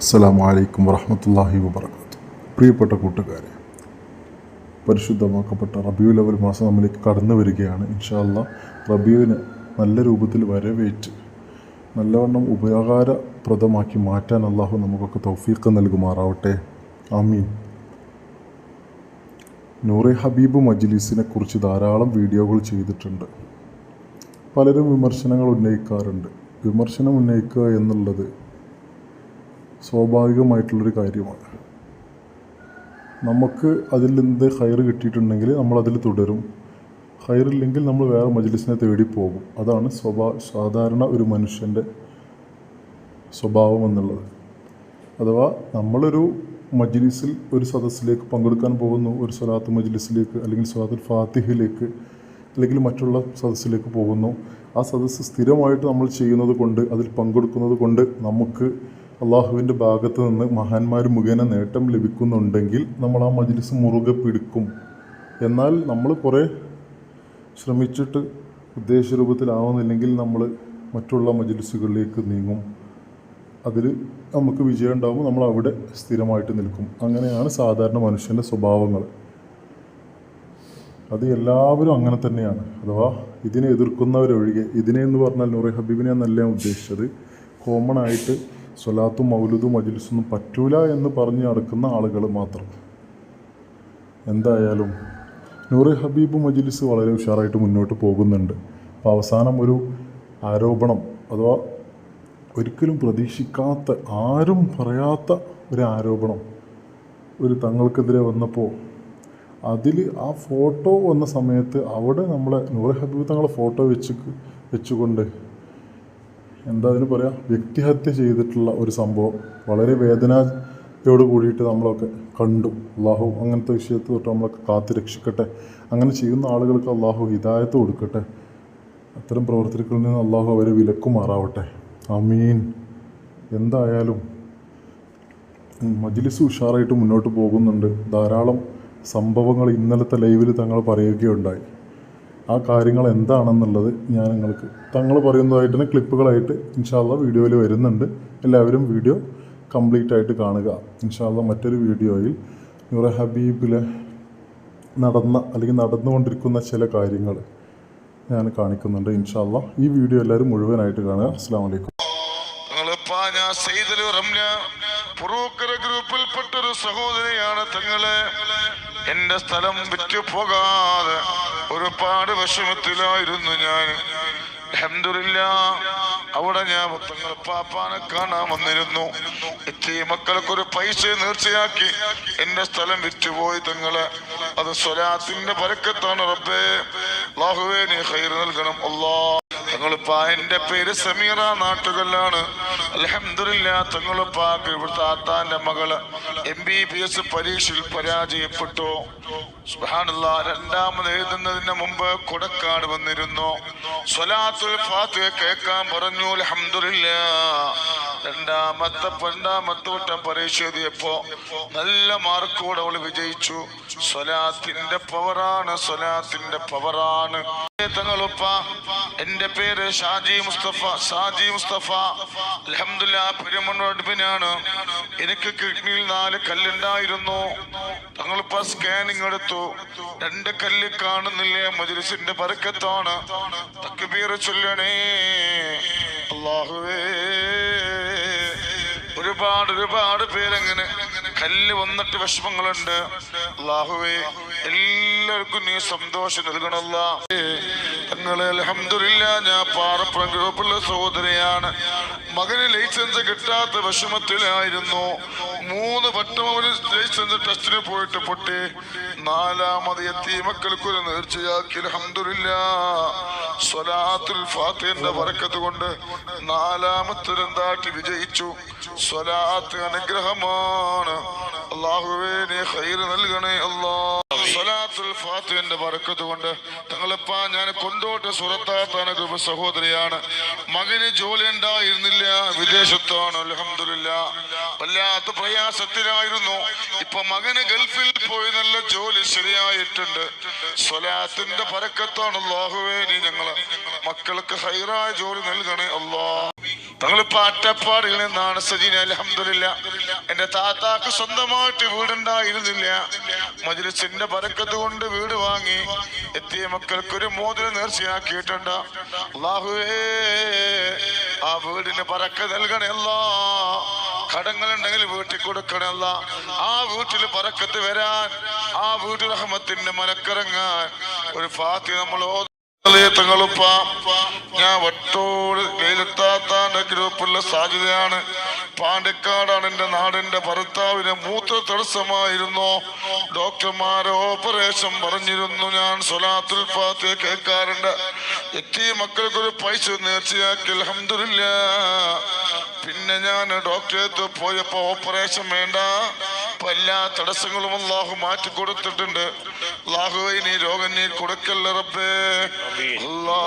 അസ്സലാമു അലൈക്കും വറഹമത്തല്ലാഹി വബർക്കാത്തു പ്രിയപ്പെട്ട കൂട്ടുകാരെ പരിശുദ്ധമാക്കപ്പെട്ട റബിയു ലെവൽ മാസം നമ്മിലേക്ക് കടന്നു വരികയാണ്. ഇൻഷാല്ല റബിയുവിന് നല്ല രൂപത്തിൽ വരവേറ്റ് നല്ലവണ്ണം ഉപകാരപ്രദമാക്കി മാറ്റാൻ അള്ളാഹു നമുക്കൊക്കെ തൗഫീഖ് നൽകുമാറാവട്ടെ. ആമീൻ. നൂറെ ഹബീബ് മജ്ലിസിനെ കുറിച്ച് ധാരാളം വീഡിയോകൾ ചെയ്തിട്ടുണ്ട്. പലരും വിമർശനങ്ങൾ ഉന്നയിക്കാറുണ്ട്. വിമർശനം ഉന്നയിക്കുക എന്നുള്ളത് സ്വാഭാവികമായിട്ടുള്ളൊരു കാര്യമാണ്. നമുക്ക് അതിൽ നിന്ന് ഹയർ കിട്ടിയിട്ടുണ്ടെങ്കിൽ നമ്മൾ അതിൽ തുടരും. ഹയറില്ലെങ്കിൽ നമ്മൾ വേറെ മജ്ലിസിനെ തേടി പോകും. അതാണ് സ്വഭാ സാധാരണ ഒരു മനുഷ്യന്റെ സ്വഭാവം എന്നുള്ളത്. അഥവാ നമ്മളൊരു മജ്ലിസിൽ ഒരു സദസ്സിലേക്ക് പങ്കെടുക്കാൻ പോകുന്നു ഒരു സ്വലാത്ത് മജ്ലിസിലേക്ക് അല്ലെങ്കിൽ സ്വലാത്തുൽ ഫാത്തിഹിലേക്ക് അല്ലെങ്കിൽ മറ്റുള്ള സദസ്സിലേക്ക് പോകുന്നു. ആ സദസ്സ് സ്ഥിരമായിട്ട് നമ്മൾ ചെയ്യുന്നത് കൊണ്ട് അതിൽ പങ്കെടുക്കുന്നത് കൊണ്ട് നമുക്ക് അള്ളാഹുവിന്റെ ഭാഗത്ത് നിന്ന് മഹാന്മാർ മുഖേന നേട്ടം ലഭിക്കുന്നുണ്ടെങ്കിൽ നമ്മൾ ആ മജ്ലിസ് മുറുകെ പിടിക്കും. എന്നാൽ നമ്മൾ കുറേ ശ്രമിച്ചിട്ട് ഉദ്ദേശ രൂപത്തിലാവുന്നില്ലെങ്കിൽ നമ്മൾ മറ്റുള്ള മജ്ലിസുകളിലേക്ക് നീങ്ങും. അതിൽ നമുക്ക് വിജയം ഉണ്ടാകുമ്പോൾ നമ്മൾ അവിടെ സ്ഥിരമായിട്ട് നിൽക്കും. അങ്ങനെയാണ് സാധാരണ മനുഷ്യന്റെ സ്വഭാവങ്ങൾ. അത് എല്ലാവരും അങ്ങനെ തന്നെയാണ്. അഥവാ ഇതിനെ എതിർക്കുന്നവരൊഴികെ ഇതിനെ എന്ന് പറഞ്ഞാൽ നൂറെ ഹബീബിനെ എന്നല്ല ഉദ്ദേശിച്ചത്. കോമൺ ആയിട്ട് സ്വലാത്തും മൗലുദും മജിൽസൊന്നും പറ്റൂല എന്ന് പറഞ്ഞ് നടക്കുന്ന ആളുകൾ മാത്രം. എന്തായാലും നൂറ് ഹബീബ് മജ്ലിസ് വളരെ ഉഷാറായിട്ട് മുന്നോട്ട് പോകുന്നുണ്ട്. അപ്പോൾ അവസാനം ഒരു ആരോപണം അഥവാ ഒരിക്കലും പ്രതീക്ഷിക്കാത്ത ആരും പറയാത്ത ഒരു ആരോപണം ഒരു തങ്ങൾക്കെതിരെ വന്നപ്പോൾ അതിൽ ആ ഫോട്ടോ വന്ന സമയത്ത് അവിടെ നമ്മളെ നൂറ് ഹബീബ് തങ്ങളെ ഫോട്ടോ വെച്ച് വെച്ചുകൊണ്ട് എന്താ അതിന് പറയാ? വ്യക്തിഹത്യ ചെയ്തിട്ടുള്ള ഒരു സംഭവം വളരെ വേദനയോട് കൂടിയിട്ട് നമ്മളൊക്കെ കണ്ടു. അള്ളാഹു അങ്ങനത്തെ വിഷയത്തെ തൊട്ട് നമ്മളൊക്കെ കാത്തു രക്ഷിക്കട്ടെ. അങ്ങനെ ചെയ്യുന്ന ആളുകൾക്ക് അള്ളാഹു ഹിദായത്ത് കൊടുക്കട്ടെ. അത്തരം പ്രവർത്തനങ്ങളിൽ നിന്ന് അള്ളാഹു അവരെ വിലക്കുമാറാവട്ടെ. അമീൻ എന്തായാലും മജ്ലിസ് ഉഷാറായിട്ട് മുന്നോട്ട് പോകുന്നുണ്ട്. ധാരാളം സംഭവങ്ങൾ ഇന്നലത്തെ ലൈവിൽ തങ്ങൾ പറയുകയുണ്ടായി. ആ കാര്യങ്ങൾ എന്താണെന്നുള്ളത് ഞാൻ നിങ്ങൾക്ക് തങ്ങൾ പറയുന്നതായിട്ട് തന്നെ ക്ലിപ്പുകളായിട്ട് ഇൻഷാല്ല വീഡിയോയിൽ വരുന്നുണ്ട്. എല്ലാവരും വീഡിയോ കംപ്ലീറ്റ് ആയിട്ട് കാണുക. ഇൻഷാല്ല മറ്റൊരു വീഡിയോയിൽ നൂറ ഹബീബിലെ നടന്ന അല്ലെങ്കിൽ നടന്നുകൊണ്ടിരിക്കുന്ന ചില കാര്യങ്ങൾ ഞാൻ കാണിക്കുന്നുണ്ട്. ഇൻഷാല്ല ഈ വീഡിയോ എല്ലാവരും മുഴുവനായിട്ട് കാണുക. അസ്സാം വലൈക്കും ഗ്രൂപ്പിൽപ്പെട്ട ഒരു സഹോദരിയാണ് തങ്ങൾ. എന്റെ സ്ഥലം വിറ്റു പോകാതെ ഒരുപാട് വിഷമത്തിലായിരുന്നു ഞാൻ. അൽഹംദുലില്ലാ അവിടെ ഞാൻ തങ്ങൾ പാപ്പാനെ കാണാൻ വന്നിരുന്നു. എത്തി മക്കൾക്കൊരു പൈസ നേർച്ചയാക്കി എന്റെ സ്ഥലം വിറ്റുപോയി തങ്ങളെ. അത് സ്വലാത്തിന്റെ പരക്കത്താണ് റബ്ബേ. അല്ലാഹുവേ നീ ഹൈർ നൽകണം. അല്ലാ. തങ്ങളിപ്പാ എന്റെ പേര് സമീറ നാട്ടുകല്ലാണ്. അലഹമില്ല തങ്ങളിപ്പാക്ക് ഇവിടുത്തെ ആത്താന്റെ മകൾ. എം ബി ബി എസ് പരീക്ഷയിൽ പരാജയപ്പെട്ടു. രണ്ടാമത് എഴുതുന്നതിന് മുമ്പ് കൊടക്കാട് വന്നിരുന്നു. സ്വലാത്തുൽ ഫാത്തിഹ കേൾക്കാൻ പറഞ്ഞു അലഹമില്ല രണ്ടാമത്തെ രണ്ടാമത്തെ വട്ടം പരീക്ഷ എഴുതിയപ്പോ നല്ല മാർക്കോടെ അവൾ വിജയിച്ചു. സ്വലാത്തിന്റെ പവറാണ് സ്വലാത്തിന്റെ പവറാണ് തങ്ങളുപ്പ. എന്റെ പേര് ഷാജി മുസ്തഫ. ഷാജി മുസ്തഫ. അലഹമില്ല പെരുമണ്ണാണ് എനിക്ക് കിഡ്നിയിൽ നാല് കല്ലുണ്ടായിരുന്നു. തങ്ങളിപ്പ സ്കാനിങ് എടുത്തു. രണ്ട് കല്ല് കാണുന്നില്ലേ? മജുരസിന്റെ പരക്കത്താണ് തക്ബീർ ചൊല്ലണേ. അല്ലാഹുവേ. ഒരുപാട് ഒരുപാട് പേരങ്ങനെ കല്ല് വന്നിട്ട് വിഷമങ്ങളുണ്ട്. അള്ളാഹുവേ എല്ലാവർക്കും നീ സന്തോഷം നൽകണല്ല അലഹമില്ല ഞാൻ പാറപ്പുറം സഹോദരിയാണ്. മകന് ലൈസൻസ് കിട്ടാത്ത വിഷമത്തിലായിരുന്നു. മൂന്ന് വട്ടം അവന് ലൈസൻസ് ടെസ്റ്റിന് പോയിട്ട് പൊട്ടി. നാലാമത് എത്തി മക്കൾക്കൊരു നേർച്ചയാക്കി. അലഹമില്ല സ്വലാത്തുൽ ഫാത്തിന്റെ വറക്കത്ത് കൊണ്ട് നാലാമത്തെ രണ്ടാട്ടി വിജയിച്ചു. സ്വലാത്ത് അനുഗ്രഹമാണ്. അള്ളാഹുവേ നീ ഹൈർ നൽകണേ അല്ലാ. സ്വലാത്തുൽ ഫാത്തുവിന്റെ ബറക്കത്ത് കൊണ്ട് തങ്ങളിപ്പാ ഞാൻ കൊണ്ടോട്ട് സുറത്താത്താണ് ഗ്രൂപ്പ് സഹോദരിയാണ്. മകന് ജോലി ഉണ്ടായിരുന്നില്ല വിദേശത്താണ് അലഹമില്ല വല്ലാത്ത പ്രയാസത്തിലായിരുന്നു. ഇപ്പൊ മകന് ഗൾഫിൽ പോയി നല്ല ജോലി ശരിയായിട്ടുണ്ട്. സ്വലാത്തിന്റെ പരക്കത്താണ് അള്ളാഹുവേ നീ ഞങ്ങൾ മക്കൾക്ക് ഹൈറായ ജോലി നൽകണേ അല്ലാ. തങ്ങളിപ്പോ പാറ്റപ്പാടിൽ നിന്നാണ് സജീന അലഹമില്ല എന്റെ താത്താക്ക് സ്വന്തമായിട്ട് വീടുണ്ടായിരുന്നില്ല. മജിലിസിന്റെ പരക്കത്ത് കൊണ്ട് വീട് വാങ്ങി എത്തിയ മക്കൾക്ക് ഒരു മോതിരം നേർച്ചയാക്കിയിട്ടുണ്ട്. അള്ളാഹുവേ ആ വീടിന് പറക്ക നൽകണല്ല കടങ്ങളുണ്ടെങ്കിൽ വീട്ടിൽ കൊടുക്കണല്ല ആ വീട്ടിൽ പറക്കത്ത് വരാൻ ആ വീട്ടിൽ റഹ്മത്തിന്റെ മലക്കിറങ്ങാൻ ഒരു ഫാത്തി നമ്മൾ ഞാൻ വട്ടോട് വെയിലെത്താത്താന്റെ ഗ്രൂപ്പുള്ള സാധ്യതയാണ്. പാണ്ടിക്കാടാണ് എന്റെ നാടിന്റെ ഭർത്താവിന് മൂത്ര തടസ്സമായിരുന്നു. ഡോക്ടർമാരെ ഓപ്പറേഷൻ പറഞ്ഞിരുന്നു. ഞാൻ സൊലാത്തുൽ ഫാത്തിഹ കേൾക്കാറുണ്ട്. എത്തി മക്കൾക്കൊരു പൈസ നേർച്ചയാക്കി അലഹമില്ല പിന്നെ ഞാൻ ഡോക്ടറെ അടുത്ത് പോയപ്പോ ഓപ്പറേഷൻ വേണ്ട. എല്ലാ തടസ്സങ്ങളും അള്ളാഹു മാറ്റി കൊടുത്തിട്ടുണ്ട് അള്ളാഹു നീ രോഗം നീ കൊടുക്കല്ലേ റബ്ബേ. അല്ലാ